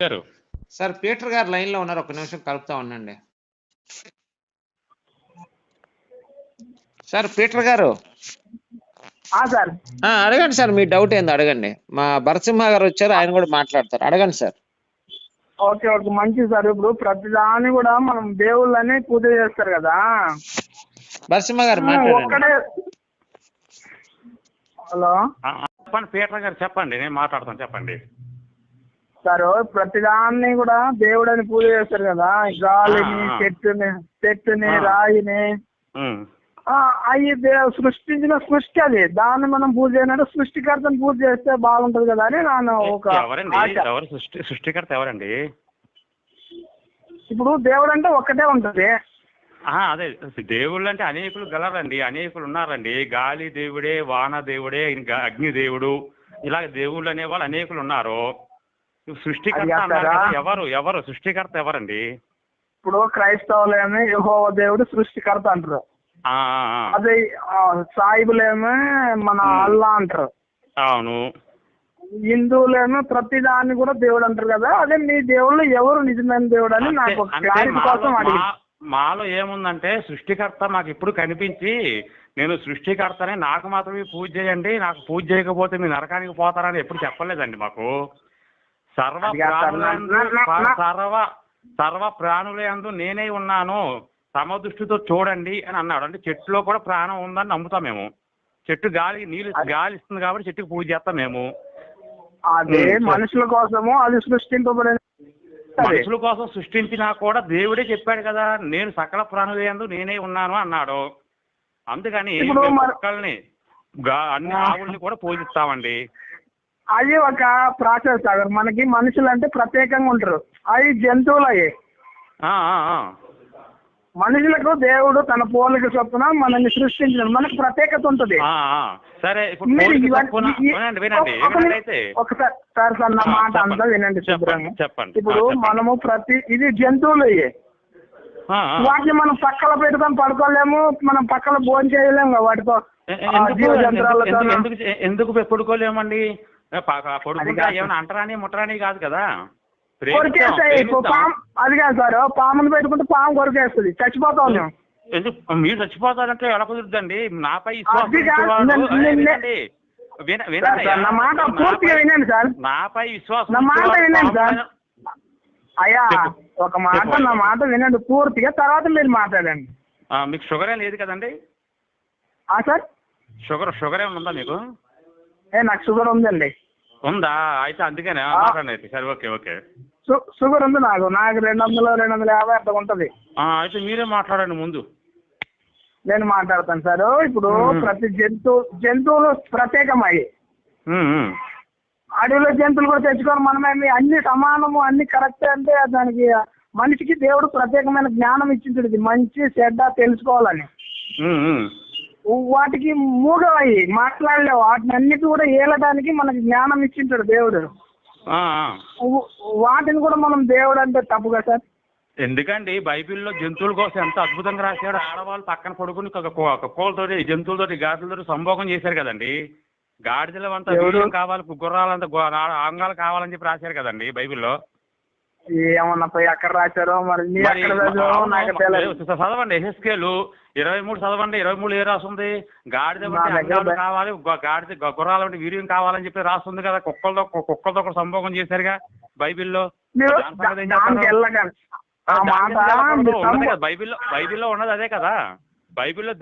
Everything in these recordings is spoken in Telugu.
గారు సార్ పీటర్ గారు లైన్లో ఉన్నారు. ఒక నిమిషం కలుపుతా ఉండండి. సార్ పీటర్ గారు. ఆ సార్. ఆ, అడగండి సార్ మీ డౌట్ ఏందో అడగండి. మా భరసింహ గారు వచ్చారు ఆయన కూడా మాట్లాడతారు. అడగండి సార్. Okay okay. మంచిది సార్. ఇప్పుడు ప్రతిదాన్ని కూడా మనం దేవుళ్ళని పూజ చేస్తారు కదా. భరసింహ గారు ఒక్కడే. హలో. చెప్పండి పీటర్ గారు చెప్పండి. నేను మాట్లాడతాను చెప్పండి. సార్ ప్రతిదాన్ని కూడా దేవుడని పూజ చేస్తారు కదా. గాలిని. చెట్టుని చెట్టుని. రాయిని. అవి సృష్టించిన సృష్టి అది. దాన్ని మనం పూజ చేయనంటే సృష్టికర్తను పూజ చేస్తే బాగుంటది కదా అని నేను ఒక ఎవరు సృష్టి సృష్టికర్త ఎవరండి? ఇప్పుడు దేవుడు అంటే ఒక్కటే ఉంటది. అదే. దేవుళ్ళు అంటే అనేకులు గలరండి. అనేకులు ఉన్నారండి. గాలి దేవుడే వాన దేవుడే ఇంకా అగ్ని దేవుడు. ఇలాగ దేవుళ్ళు అనేవాళ్ళు అనేకులు ఉన్నారు. సృష్టికర్త ఎవరు ఎవరు? సృష్టికర్త ఎవరండి? ఇప్పుడు క్రైస్తవులేమో యెహోవా దేవుడు సృష్టికర్త అంటారు. అదే సాయిబులేమో మన. అల్లా అంటారు. అవును. హిందువులేమో ప్రతి దాన్ని కూడా దేవుడు అంటారు కదా అదే మీ దేవుళ్ళు ఎవరు నిజమైన దేవుడు అని నాకు క్లారిటీ కోసం అడిగి మాలో ఏముందంటే సృష్టికర్త మాకు ఇప్పుడు కనిపించి నేను సృష్టికర్తని నాకు మాత్రమే పూజ చేయండి నాకు పూజ చేయకపోతే మీరు నరకానికి పోతారని ఎప్పుడు చెప్పలేదండి మాకు. సర్వ సర్వ సర్వ ప్రాణులందు నేనే ఉన్నాను సమదృష్టితో చూడండి అని అన్నాడు అంటే చెట్టులో కూడా ప్రాణం ఉందని నమ్ముతాం మేము చెట్టు గాలి నీళ్ళు గాలి ఇస్తుంది కాబట్టి చెట్టుకు పూజ చేస్తాం మేము అదే. మనుషుల కోసము అది సృష్టింపబడిన అదే. మనుషుల కోసం సృష్టించినా కూడా దేవుడే చెప్పాడు కదా నేను సకల ప్రాణులందు నేనే ఉన్నాను అన్నాడు అందుకని గా- అన్ని. ఆవుల్ని కూడా పూజిస్తామండి అది ఒక ప్రాసెస్ సాగర్. మనకి మనుషులు అంటే ప్రత్యేకంగా ఉంటారు. అవి జంతువులు అయ్యి ఆ. మనుషులకు దేవుడు తన పోలిక చొప్పున మనల్ని సృష్టించాడు మనకి ప్రత్యేకత ఉంటది. సరే ఒకసారి సార్ సార్ నా మాట. అంతా వినండి చెప్పండి శుభ్రంగా. చెప్పండి. ఇప్పుడు. మనము ప్రతి ఇది జంతువులు ఆ. వాటిని మనం పక్కన పెట్టుకొని పడుకోలేము. మనం పక్కన భోజనం చేయలేము వాటితో. జీవ జంతువులతో ఎందుకు- పడుకోలేమండి పడుకుంటే కాదు. ఏమైనా అంటరాని ముట్టరాని కాదు కదా. పాము అది కాదు సార్ పామును పెట్టుకుంటే పాము కొరికేస్తుంది. చచ్చిపోతాం మేము. ఎందుకు? మీరు చచ్చిపోతారంటే ఎలా కుదురుద్దండి? నాపై నాపై- పూర్తిగా వినండి సార్. నాపై విశ్వాసం నా మాట వినండి సార్. అయ్యా. ఒక మాట. నా మాట వినండి పూర్తిగా తర్వాత మీరు మాట్లాడండి. మీకు షుగర్ ఏం లేదు కదండి? ఆ సార్? షుగర్ షుగర్ ఏమైనా ఉందా మీకు? నాకు షుగర్ ఉందండి. ఉందా? అయితే అందుకనే. మాట్లాడండి సరే ఓకే ఓకే. షుగర్ ఉంది నాకు. నాకు రెండు వందలు రెండు వందల యాభై అట్లా ఉంటుంది. అయితే మీరే మాట్లాడండి ముందు. నేను మాట్లాడతాను సార్. ఇప్పుడు. ప్రతి జంతు జంతువులు ప్రత్యేకమయ్యి. అడవిలో జంతువులు కూడా తెచ్చుకొని మనమేమి అన్ని సమానము అన్ని కరెక్ట్ అంటే దానికి మనిషికి దేవుడు ప్రత్యేకమైన జ్ఞానం ఇచ్చింది. మంచి చెడ్డ తెలుసుకోవాలని. వాటికి మూగవయ్యి మాట్లాడలేవు. వాటిని అన్నిటి కూడా ఏలడానికి మనకి జ్ఞానం ఇచ్చింటాడు దేవుడు. వాటిని కూడా మనం దేవుడు అంటే తప్పుగా సార్? ఎందుకండి? బైబిల్లో జంతువుల కోసం ఎంత అద్భుతంగా రాశాడు. ఆడవాళ్ళు పక్కన పడుకుని ఒక కో- ఒక కోళ్ళతోటి జంతువులతోటి గాడిదలతోటి సంభోగం చేశారు కదండి. గాడిదలు అంతా కావాలి గుర్రాలంతా ఆంగాలు కావాలని చెప్పి రాశారు కదండి బైబిల్లో. ఏమన్నా పోయి ఎక్కడ రాశారో మరి నీ మరి ఎక్కడ చదివావో నాకు తెలియదు చ- చదవండి ఎహెస్కేలు ఇరవై మూడు చదవండి ఇరవై మూడు ఏ రాస్తుంది గాడిద కావాలి గాడిద గుర్రాల వంటి వీర్యం కావాలని చెప్పి రాస్తుంది కదా కుక్కలతో కుక్కలతో కూడా సంభోగం చేశారుగా బైబిల్లో. బైబిల్లో బైబిల్లో ఉన్నది అదే కదా. బైబిల్లో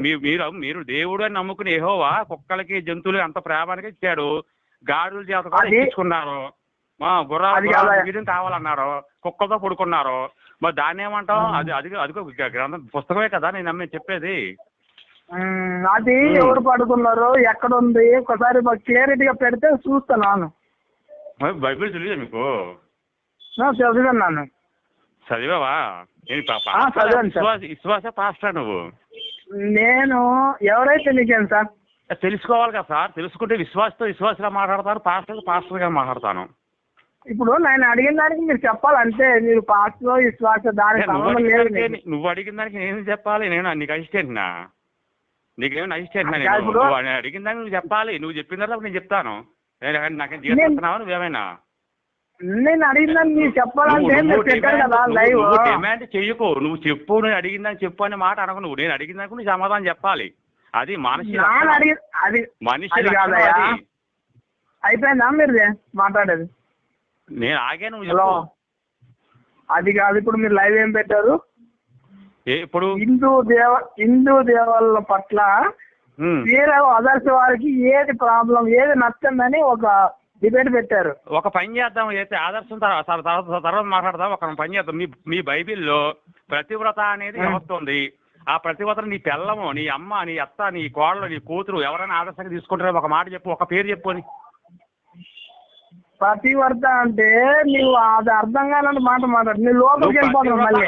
మీరు మీరు దేవుడు అని నమ్ముకుని ఏహోవా కుక్కలకి జంతువులకి అంత ప్రేమానికి ఇచ్చాడు. గాడుల చేత కూడా అది- ఇచ్చుకున్నారు మా గుర్రాలు? వీర్యం కావాలన్నారు కుక్కలతో పడుకున్నారు. మరి దాన్ని ఏమంటాం అది అది అది గ్రంథం పుస్తకమే కదా నేను నమ్మి చెప్పేది. అది. ఎవరు పడుకున్నారు ఎక్కడ ఉంది ఒకసారి క్లారిటీగా పెడితే చూస్తున్నాను మరి బైబిల్ తెలియదు మీకు? చదివావా? చదివాను. విశ్వాస విశ్వాస పాస్టర్ నువ్వు. నేను ఎవరైతే నీకేం సార్? తెలుసుకోవాలి కదా సార్. తెలుసుకుంటే విశ్వాసతో విశ్వాసగా మాట్లాడతాను పాస్టర్ పాస్టర్గా మాట్లాడతాను. ఇప్పుడు నేను అడిగిన దానికి మీరు చెప్పాలి అంతే. మీరు పాస్లో విశ్వాస దానికి నువ్వు సంబంధం అడిగిన లేదు దానికి. నువ్వు అడిగిన దానికి నేను చెప్పాలి? నేను నీకు అసిస్టెంట్నా నీకేమైనా అసిస్టెంట్నా నేను? అడిగిన దానికి నువ్వు చెప్పాలి. నువ్వు చెప్పిన తర్వాత నేను చెప్తాను. నాకేం చేస్తున్నావు? నువ్వేమైనా నేను అడిగిందని మీరు చెప్పాలంటే నువ్వు- డిమాండ్- చెయ్యకు నువ్వు చెప్పు నేను అడిగిందని చెప్పు అనే మాట అనకు నువ్వు. నేను అడిగిందానికి నువ్వు సమాధానం చెప్పాలి. అది మనిషి మనిషి. అయిపోయిందా మీరు మాట్లాడేది. నేను ఆగే నువ్వు హలో. అది కాదు ఇప్పుడు మీరు లైవ్ ఏం పెట్టారు? ఇప్పుడు? హిందూ దేవ హిందూ దేవాల పట్ల. వేరే అదర్స్ వారికి ఏది ప్రాబ్లం ఏది నచ్చిందని ఒక డిబేట్ పెట్టారు. ఒక పని చేద్దాం అయితే ఆదర్శం తర్వాత తర్వాత మాట్లాడదాం ఒక పని చేద్దాం. మీ మీ బైబిల్లో ప్రతివ్రత అనేది ఉంది ఆ ప్రతివ్రత నీ పిల్లము నీ అమ్మ నీ అత్త నీ కోడలు నీ కూతురు ఎవరైనా ఆదర్శంగా తీసుకుంటారో ఒక మాట చెప్పు ఒక పేరు చెప్పు అని. ప్రతివర్త అంటే నువ్వు అది అర్థం కాలని మాట మాట్లాడు. లోపలికి వెళ్ళిపోతావు మళ్ళీ.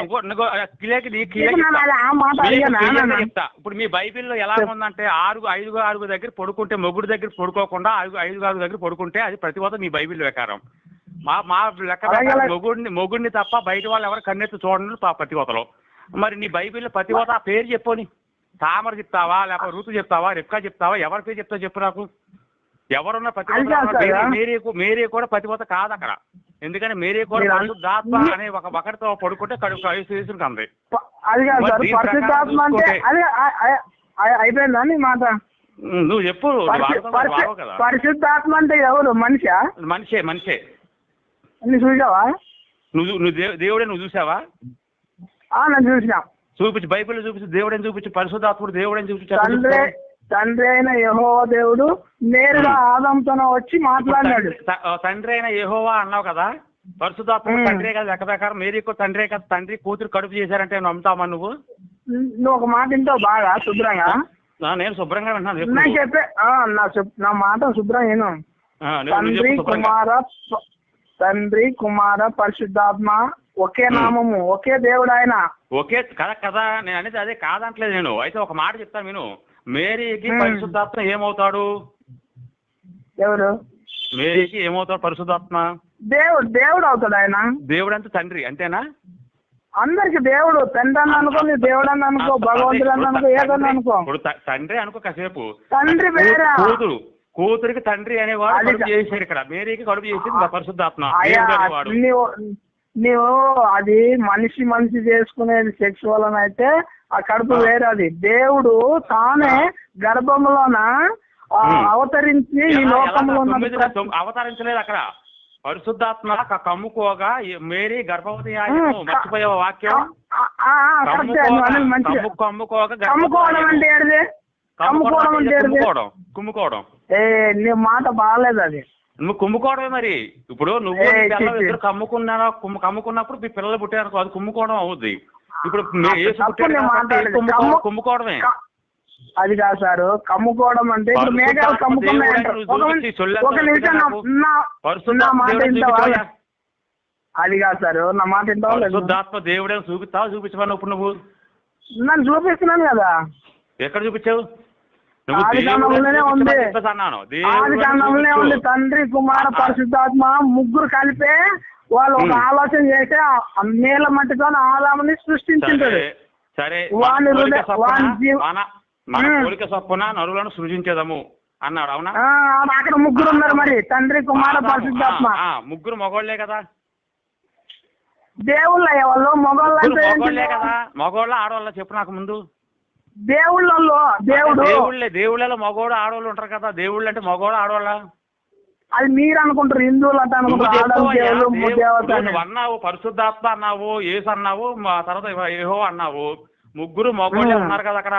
నీ క్లియర్కి ఇప్పుడు ఆ మాట? చెప్తా. మీ బైబిల్లో ఎలా ఉందంటే ఆరు ఐదుగు ఆరుగు దగ్గర పడుకుంటే మొగుడు దగ్గర పడుకోకుండా ఐదు ఐదు ఆరు దగ్గర పడుకుంటే అది ప్రతివత మీ బైబిల్ ప్రకారం. మా మా లెక్క. మొగుడిని మొగుడిని తప్ప బయట వాళ్ళు ఎవరు కన్నెత్తి చూడండి ప- ప్రతివతలో మరి నీ బైబిల్లో ప్రతివత ఆ పేరు చెప్పని తామర చెప్తావా లేకపోతే ఋతు చెప్తావా రెప్కా చెప్తావా ఎవరి పేరు చెప్తావు చెప్పు నాకు. ఎవరున్న సార్. మేరీ మేరీ కూడా ప్రతివత కాదు అక్కడ. ఎందుకంటే మేరీ కూడా పరిశుద్ధాత్మ అనే ఒక ఒకటితో పడుకుంటే కడుపు ఐదు తీసుకుంటుంది ప- అది కాదు మరి సార్ దీని పరిశుద్ధాత్మ ప్రకారం అంటే చూసుకుంటే- అది అ- అ- అ- అయిపోయిందా నీ మాట? నువ్వు చెప్పు పరిశుద్ధాత్మ అంటే ఎవరు? మనిషా? మనిషే మనిషే. నువ్వు చూసావా? నువ్వు నువ్వు దేవు- దేవుడే నువ్వు చూసావా? ఆ, నేను చూసినా. చూపించు బైబిల్ చూపించు దేవుడని చూపించు పరిశుద్ధాత్ముడు దేవుడని చూపించు. తండ్రి అయిన యహో దేవుడు నేరుగా ఆదంతోనే వచ్చి మాట్లాడినాడు. తండ్రి అయిన యెహోవా అన్నావు కదా? పరిశుద్ధాత్ముడు ఉమ్. తండ్రే కదా లెక్క ప్రకారం మేరీ కూడా తండ్రే కదా తండ్రి కూతురు కడుపు చేశారంటే నువ్వు నమ్ముతావా నువ్వు? నువ్వు ఒక మాట వింటావు బాగా శుభ్రంగా? నేను శుభ్రంగా వింటున్నాను నేను. చెప్పే నా నా మాట శుభ్రం నువ్వు తండ్రి. కుమార తండ్రి కుమార పరిశుద్ధాత్మ ఒకే నామము ఒకే దేవుడు ఆయన. ఓకే కదా కదా నేను అనేది అదే కాదంటలేదు నేను. అయితే ఒక మాట చెప్తాను విను. మేరీకి. పరిశుద్ధాత్మ ఏమవుతాడు? ఎవరు? మేరీకి ఏమవుతాడు పరిశుద్ధాత్మ? దేవుడు దేవుడు అవుతాడు ఆయన. దేవుడు అంటే తండ్రి అంతేనా? అందరికి దేవుడు తండ్రి అని అనుకో నీ దేవుడు అని అనుకో భగవంతుడు అని అనుకో ఏదన్నా అనుకో. ఇప్పుడు తండ్రి అనుకో కాసేపు. తండ్రి వేరే? కూతురు కూతురికి తండ్రి అనేవాడు కడుపు చేశాడు ఇక్కడ. మేరీకి కడుపు చేసింది పరిశుద్ధాత్మ అయ్యా దేవుడు అనేవాడు. నీవు నీవు అది మనిషి మనిషి చేసుకునేది సెక్సువల్ అని అయితే ఆ కడుపు ఆ. వేరే అది దేవుడు తానే గర్భంలోన. అవతరించి ఈ లోకంలో అవతరించలేదు అక్కడ. పరిశుద్ధాత్మ కమ్ముకోగా మేరీ గర్భవతి మర్చిపోయే వాక్యం? కమ్ముకోగా కమ్ముకోవడం. అంటే కమ్ముకోవడం అంటే ఏ నీ మాట బాగాలేదు అది. నువ్వు కుమ్ముకోవడమే మరి. ఇప్పుడు నువ్వు ఏయ్, నీ పిల్లలు ఛీ, ఛీ. ఇద్దరు కమ్ముకున్నారా? కుమ్ము కమ్ముకున్నప్పుడు మీ పిల్లలు పుట్టారు అది కుమ్ముకోవడం అవుద్ది. ఇప్పుడు కుమ్ముకోవడమే అది కాదు సార్. కమ్ముకోవడం అంటే ఇప్పుడు మేఘాలు ఒక నిమిషం నా- మాట చూపించావా? అది కాదు సార్. నా మాట పరిశుద్ధాత్మ దేవుడే చూపిస్తావా? చూపించమని ఇప్పుడు నువ్వు? నన్ను చూపిస్తున్నాను కదా. ఎక్కడ చూపించావు? ఆది కాండంలోనే ఉంది. తండ్రి కుమార పరిశుద్ధాత్మ ముగ్గురు కలిపే వాళ్ళు ఒక. ఆలోచన చేసి ఆ నీళ్ళ మట్టితో ఆదాముని సృష్టించుంటాడు. సరే వాని మన హృదయ- చొప్పున నరులను సృజించేదము అన్నాడు అవునా? అక్కడ ముగ్గురు ఉన్నారు మరి తండ్రి కుమార పరిశుద్ధాత్మ. ముగ్గురు మగోళ్ళే కదా? దేవుళ్ళ వాళ్ళు మొగోళ్ళు కదా? మగోళ్ళ ఆడవాళ్ళ చెప్పు నాకు ముందు. దేవుళ్ళల్లో దేవుడు దేవుళ్ళే దేవుళ్ళలో మగోడు ఆడవాళ్ళు ఉంటారు కదా? దేవుళ్ళు అంటే మగోడు ఆడవాళ్ళ అది మీరు అనుకుంటారు హిందువులు అంటే అనుకుంటారు అన్నావు పరిశుద్ధాత్మ అన్నావు యేసు అన్నావు మా తర్వాత ఏహో అన్నావు. ముగ్గురు మగోళ్ళే. ఉన్నారు కదా అక్కడ.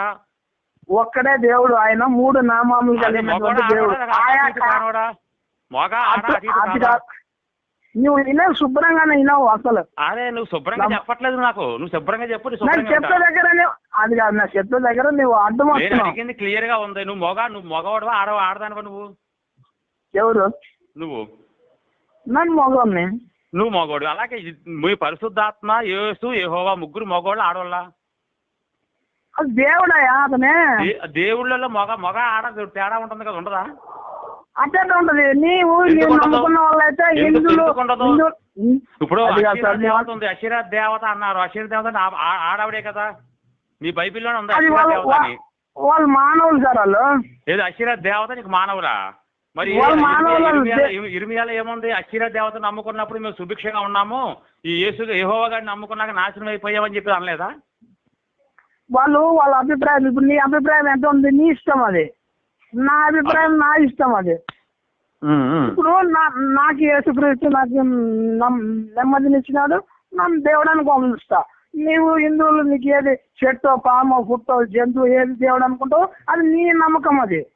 ఒక్కడే దేవుడు ఆయన మూడు నామాములు కలిగినటువంటి దేవుడు. నువ్వు వినవు శుభ్రంగానే వినవు అసలు. అదే నువ్వు శుభ్రంగా చెప్పట్లేదు నాకు. నువ్వు శుభ్రంగా చెప్పు చెప్పే. దగ్గర అది కాదు నా చెప్పే దగ్గర నువ్వు అడిగింది క్లియర్గా ఉంది. నువ్వు మొగ నువ్వు మగవాడువా ఆడవా ఆడదానివా నువ్వు? ఎవరు? నువ్వు? నన్ను మగవాడిని. నువ్వు మగవాడు అలాగే మీ పరిశుద్ధాత్మ యేసు యెహోవా ముగ్గురు మగవాళ్ళు ఆడవాళ్ళ? అది దేవుడయా అతనే? దేవుళ్ళలో మగ మగ ఆడ తేడా ఉంటుంది కదా ఉండదా? అట్టే ఉంటది. నీవు నీవు? నమ్ముకున్న వాళ్ళైతే హిందువులు ఇప్పుడు దేవత ఉంది. దేవత అన్నారు. అషీరా దేవత ఆడావిడే కదా. మీ బైబిల్లోనే ఉంది వాళ్ళు దేవత అని. వాళ్ళు మానవులు సార్ వాళ్ళు. ఏదో అషీరా దేవత నీకు మానవులా? మరి ఇర్మియాలో- ఏముంది? అక్షర దేవతను నమ్ముకున్నప్పుడు మేము సుభిక్షంగా ఉన్నాము. ఈ యేసు యెహోవా గారిని నమ్ముకున్నాక నాశనం అయిపోయామని చెప్పి అనలేదా? వాళ్ళు వాళ్ళ అభిప్రాయం ఇప్పుడు నీ అభిప్రాయం ఎంత ఉంది? నీ ఇష్టం అది. నా అభిప్రాయం నా ఇష్టం అది. ఇప్పుడు నా నాకు యేసుక్రీస్తు నాకు నమ్- నెమ్మదినిచ్చినాడు. నన్ను దేవుడని గమనిస్తా. నీవు హిందువులు నీకు ఏది చెట్టో పామో పుట్టో జంతువు ఏది దేవుడు అనుకుంటావు అది నీ నమ్మకం అది.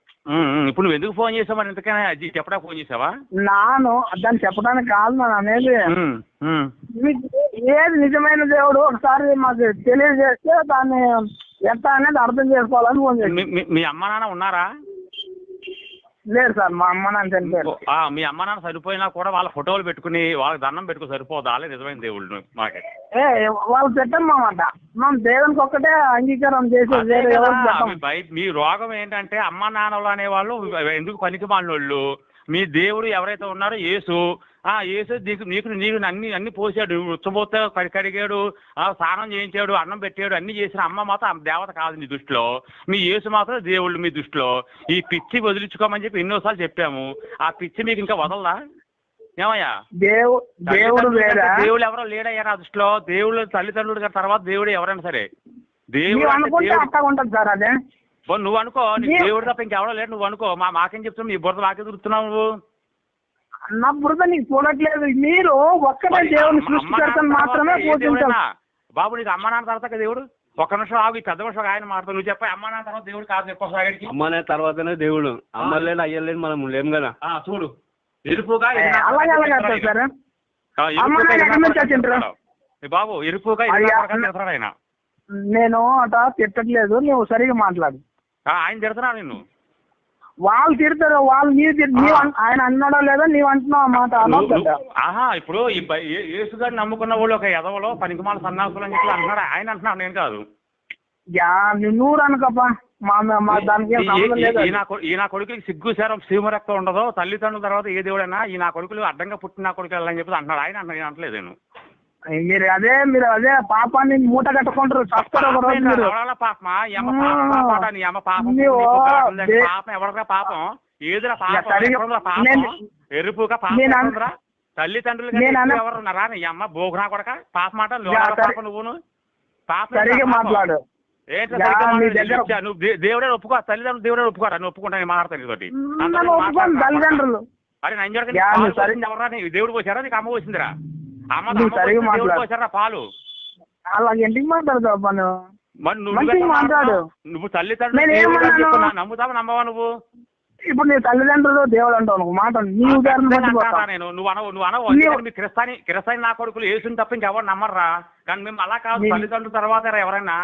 ఇప్పుడు నువ్వు ఎందుకు ఫోన్ చేసావు మరి? ఇంతకైనా అది చెప్పడానికి ఫోన్ చేసావా? నాను దాన్ని చెప్పడానికి కాదు మనం అనేది. మీకు ఏది నిజమైన దేవుడు ఒకసారి మాకు తెలియజేస్తే దాన్ని ఎంత అనేది అర్థం చేసుకోవాలని ఫోన్ చేసి మీ అమ్మ నాన్న ఉన్నారా? లేదు సార్ మా అమ్మ నాన్న చనిపోయారు. ఆ, మీ అమ్మ నాన్న సరిపోయినా కూడా వాళ్ళ ఫోటోలు పెట్టుకుని వాళ్ళకి దండం పెట్టుకుని సరిపోదా? వాళ్ళే నిజమైన దేవుళ్ళు మాకే. ఏ వాళ్ళు పెట్టమ్మమాట మనం దేవునికి ఒక్కటే అంగీకారం చేసేది అదే వేరే కదా, ఎవరికి పెట్టం మీ బై- మీ రోగం ఏంటంటే అమ్మ నాన్నలు అనేవాళ్ళు ఎందుకు పనికి మాలినోళ్ళు? మీ దేవుడు ఎవరైతే ఉన్నారో యేసు ఆ యేసు నీకు నీకు నీకు అన్ని అన్ని పోసాడు. ఉచ్చబోతే కడి కడిగాడు. ఆ స్నానం చేయించాడు అన్నం పెట్టాడు అన్ని చేసిన అమ్మ మాత్రం దేవత కాదు నీ దృష్టిలో. మీ యేసు మాత్రం దేవుళ్ళు మీ దృష్టిలో. ఈ పిచ్చి వదిలించుకోమని చెప్పి ఎన్నోసార్లు చెప్పాము. ఆ పిచ్చి మీకు ఇంకా వదలదా? ఏమయ్యా? దేవు దేవుడు దేవుళ్ళు ఎవరో లేడయ్యా నా దృష్టిలో. దేవుళ్ళు తల్లిదండ్రులు గారి తర్వాత దేవుడు ఎవరైనా సరే. దేవుడు దేవుడు. నువ్వు అనుకో నీకు దేవుడు తప్ప ఇంకెవడో లేడు నువ్వు అనుకో మా మాకేం చెప్తున్నావు? నీ బురద మాకే దొరుకుతున్నావు నువ్వు. నా బురద నీకు చూడట్లేదు. మీరు ఒక్కటే దేవుని అమ్మ- అమ్మ సృష్టికర్తను నాన్న మాత్రమే దేవుడైనా? బాబు నీకు అమ్మ నాన్న తర్వాత దేవుడు? ఒక్క నిమిషం ఆగు ఈ పెద్ద నిమిషం ఆయన మాట్లాడు. నువ్వు చెప్పా అమ్మ నాన్న తర్వాత దేవుడు కాదు చెప్పు సాగడికి అమ్మనే తర్వాతనే దేవుడు. అమ్మ లేని అయ్య లేని మనం లేం కదా. ఆ, చూడు. ఎరుపుగా ఏ, అలాగే అలాగే సార్. అమ్మ నాన్న బాబు తిడతాడు ఆయన? నేను అట తిట్టట్లేదు నువ్వు సరిగా మాట్లాడు. ఆ, ఆయన తిడుతున్నాడు నిన్ను. వాళ్ళు తిడతారు వాళ్ళు నీవు తిడ్- ఆయన అన్నాడో లేదో నీవు అంటున్నావు ఆ మాట నువ్వు- అనొద్దు నువ్వు- ఆహా ఇప్పుడు ఈ యేసుగారిని నమ్ముకున్న వాళ్ళు ఒక ఎదవలో పనికిమాల సన్నాసులు అని చెప్పి అంటున్నాడు ఆయన అంటున్నాడు నేను కాదు. యా నువ్వు నూరు అనుకోపా ఈ- నా కొడుకులకి సిగ్గు శారం సీమరక్తం ఉండదు తల్లిదండ్రుల తర్వాత ఏ దేవుడైనా ఈ నా కొడుకులు అడ్డంగా పుట్టిన కొడుకు అని చెప్పి అంటున్నాడు. ఆయన అంటున్నాడు, నేను అంటలేదు నేను. మీరు అదే మీరు అదే పాపాన్ని మూట కట్టుకుంటారు. చస్తారు ఒక రోజు మీరు. పాపం? ఎవడరా పాపం ఏదిరా పాపం? ఎరుపుగా పాపం? తల్లిదండ్రులు నేను అన్న- ఎవరు ఉన్నారా నీ అమ్మ బోగునా కొడక? పాప మాట నువ్వును? పాపం? మాట్లాడు. నువ్వు దేవుడే ఒప్పుకో తల్లిదండ్రులు దేవుడే ఒప్పుకోరా? నువ్వు ఒప్పుకుంటా మాట్లాడతాను ఒప్పుకోను తల్లిదండ్రులు. అరే నేను చెప్పక యా, పాలు నువ్వు సరి- పోసింది ఎవరా నీ దేవుడు పోసారా? నీకు అమ్మ పోసిందిరా? సరిగా పోసింది, దేవుడు మాట్లాడు. పోసారా పాలు? అలాగే ఇంటికి మాట్లాడతావు పను మరి నువ్వు మంచిగా మాట్లాడు. తల్లిదండ్రులు నమ్ముతావా నమ్మవా ఇప్పుడు నీ తల్లిదండ్రులు దేవుడు అంటావు నువ్వు మాట నీ ఉదాహరణ నేను నువ్వు అనవు నువ్వు అనవు. క్రిస్తాని క్రిస్తాని నా కొడుకులు యేసుని తప్ప ఇంకెవరు నమ్మర్రా? కానీ మేము అలా కాదు తల్లిదండ్రుల తర్వాత ఎవరైనా